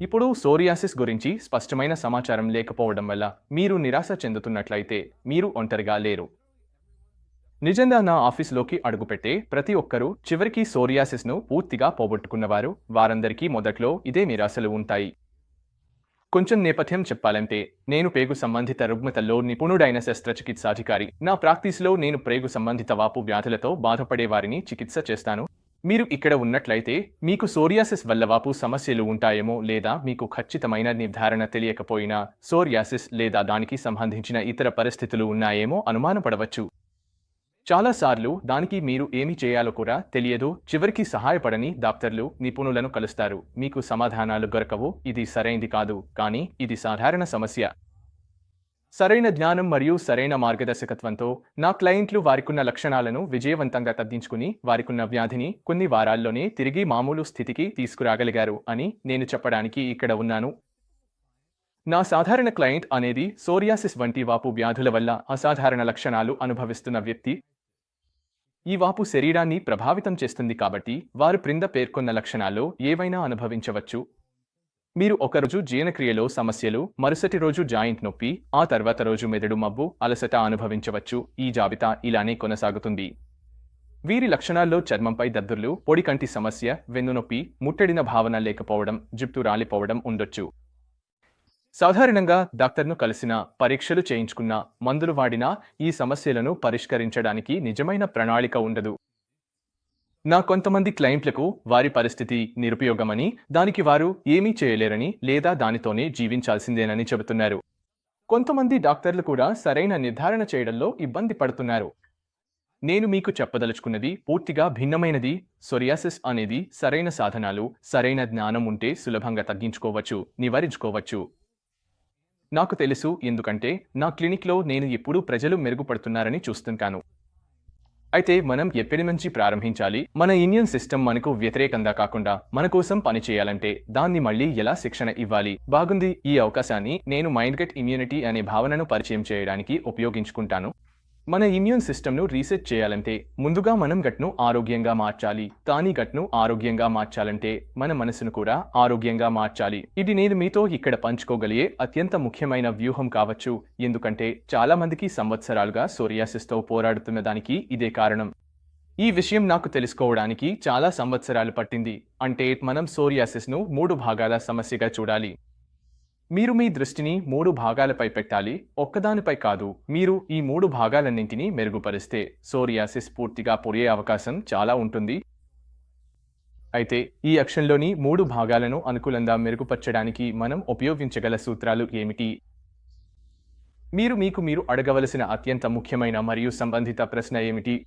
ఇప్పుడు సోరియాసిస్ గురించి స్పష్టమైన సమాచారం లేకపోవడం వల్ల మీరు నిరాశ చెందుతున్నట్లయితే మీరు ఒంటరిగా లేరు. నిజంగా నా ఆఫీస్లోకి అడుగుపెట్టే ప్రతి ఒక్కరూ చివరికి సోరియాసిస్ను పూర్తిగా పోగొట్టుకున్నవారు వారందరికీ మొదట్లో ఇదే నిరాశలు ఉంటాయి. కొంచెం నేపథ్యం చెప్పాలంటే నేను పేగు సంబంధిత రుగ్మతల్లో నిపుణుడైన శస్త్రచికిత్సాధికారి. నా ప్రాక్టీస్లో నేను ప్రేగు సంబంధిత వాపు వ్యాధులతో బాధపడే వారిని చికిత్స చేస్తాను. మీరు ఇక్కడ ఉన్నట్లయితే మీకు సోరియాసిస్ వల్ల వాపు సమస్యలు ఉంటాయేమో లేదా మీకు ఖచ్చితమైన నిర్ధారణ తెలియకపోయినా సోరియాసిస్ లేదా దానికి సంబంధించిన ఇతర పరిస్థితులు ఉన్నాయేమో అనుమానపడవచ్చు చాలాసార్లు దానికి మీరు ఏమి చేయాలో కూడా తెలియదు. చివరికి సహాయపడని డాక్టర్లు నిపుణులను కలుస్తారు. మీకు సమాధానాలు దొరకవు. ఇది సరైంది కాదు. కానీ ఇది సాధారణ సమస్య. సరైన జ్ఞానం మరియు సరైన మార్గదర్శకత్వంతో నా క్లయింట్లు వారికున్న లక్షణాలను విజయవంతంగా తగ్గించుకుని వారికున్న వ్యాధిని కొన్ని వారాల్లోనే తిరిగి మామూలు స్థితికి తీసుకురాగలిగారు అని నేను చెప్పడానికి ఇక్కడ ఉన్నాను. నా సాధారణ క్లయింట్ అనేది సోరియాసిస్ వంటి వాపు వ్యాధుల వల్ల అసాధారణ లక్షణాలు అనుభవిస్తున్న వ్యక్తి. ఈ వాపు శరీరాన్ని ప్రభావితం చేస్తుంది కాబట్టి వారు క్రింద పేర్కొన్న లక్షణాల్లో ఏవైనా అనుభవించవచ్చు. మీరు ఒకరోజు జీర్ణక్రియలో సమస్యలు మరుసటి రోజు జాయింట్ నొప్పి ఆ తర్వాత రోజు మెదడు మబ్బు అలసట అనుభవించవచ్చు. ఈ జాబితా ఇలానే కొనసాగుతుంది. వీరి లక్షణాల్లో చర్మంపై దద్దుర్లు పొడి కంటి సమస్య వెన్నునొప్పి ముట్టడిన భావన లేకపోవడం జుట్టు రాలిపోవడం ఉండొచ్చు. సాధారణంగా డాక్టర్ను కలిసిన పరీక్షలు చేయించుకున్న మందులు వాడినా ఈ సమస్యలను పరిష్కరించడానికి నిజమైన ప్రణాళిక ఉండదు. నా కొంతమంది క్లయింట్లకు వారి పరిస్థితి నిరుపయోగమని దానికి వారు ఏమీ చేయలేరని లేదా దానితోనే జీవించాల్సిందేనని చెబుతున్నారు. కొంతమంది డాక్టర్లు కూడా సరైన నిర్ధారణ చేయడంలో ఇబ్బంది పడుతున్నారు. నేను మీకు చెప్పదలుచుకున్నది పూర్తిగా భిన్నమైనది. సొరియాసిస్ అనేది సరైన సాధనాలు సరైన జ్ఞానం ఉంటే సులభంగా తగ్గించుకోవచ్చు నివారించుకోవచ్చు. నాకు తెలుసు ఎందుకంటే నా క్లినిక్లో నేను ఎప్పుడూ ప్రజలు మెరుగుపడుతున్నారని చూస్తుంటాను. అయితే మనం ఎప్పటి నుంచి ప్రారంభించాలి? మన ఇండియన్ సిస్టమ్ మనకు వ్యతిరేకంగా కాకుండా మన కోసం పనిచేయాలంటే దాన్ని మళ్ళీ ఎలా శిక్షణ ఇవ్వాలి? బాగుంది ఈ అవకాశాన్ని నేను మైండ్ గట్ ఇమ్యూనిటీ అనే భావనను పరిచయం చేయడానికి ఉపయోగించుకుంటాను. మన ఇమ్యూన్ సిస్టమ్ను రీసెట్ చేయాలంటే ముందుగా మనం గట్ను ఆరోగ్యంగా మార్చాలి. కానీ గట్ను ఆరోగ్యంగా మార్చాలంటే మన మనసును కూడా ఆరోగ్యంగా మార్చాలి. ఇది నేను మీతో ఇక్కడ పంచుకోగలిగే అత్యంత ముఖ్యమైన వ్యూహం కావచ్చు. ఎందుకంటే చాలా మందికి సంవత్సరాలుగా సోరియాసిస్తో పోరాడుతున్న దానికి ఇదే కారణం. ఈ విషయం నాకు తెలుసుకోవడానికి చాలా సంవత్సరాలు పట్టింది. అంటే మనం సోరియాసిస్ను మూడు భాగాల సమస్యగా చూడాలి. మీరు మీ దృష్టిని మూడు భాగాలపై పెట్టాలి. ఒక్కదానిపై కాదు. మీరు ఈ మూడు భాగాలన్నింటినీ మెరుగుపరిస్తే సోరియాసిస్ పూర్తిగా పోయే అవకాశం చాలా ఉంటుంది. అయితే ఈ అక్షంలోని మూడు భాగాలను అనుకూలంగా మెరుగుపరచడానికి మనం ఉపయోగించగల సూత్రాలు ఏమిటి? మీరు మీకు మీరు అడగవలసిన అత్యంత ముఖ్యమైన మరియు సంబంధిత ప్రశ్న ఏమిటి?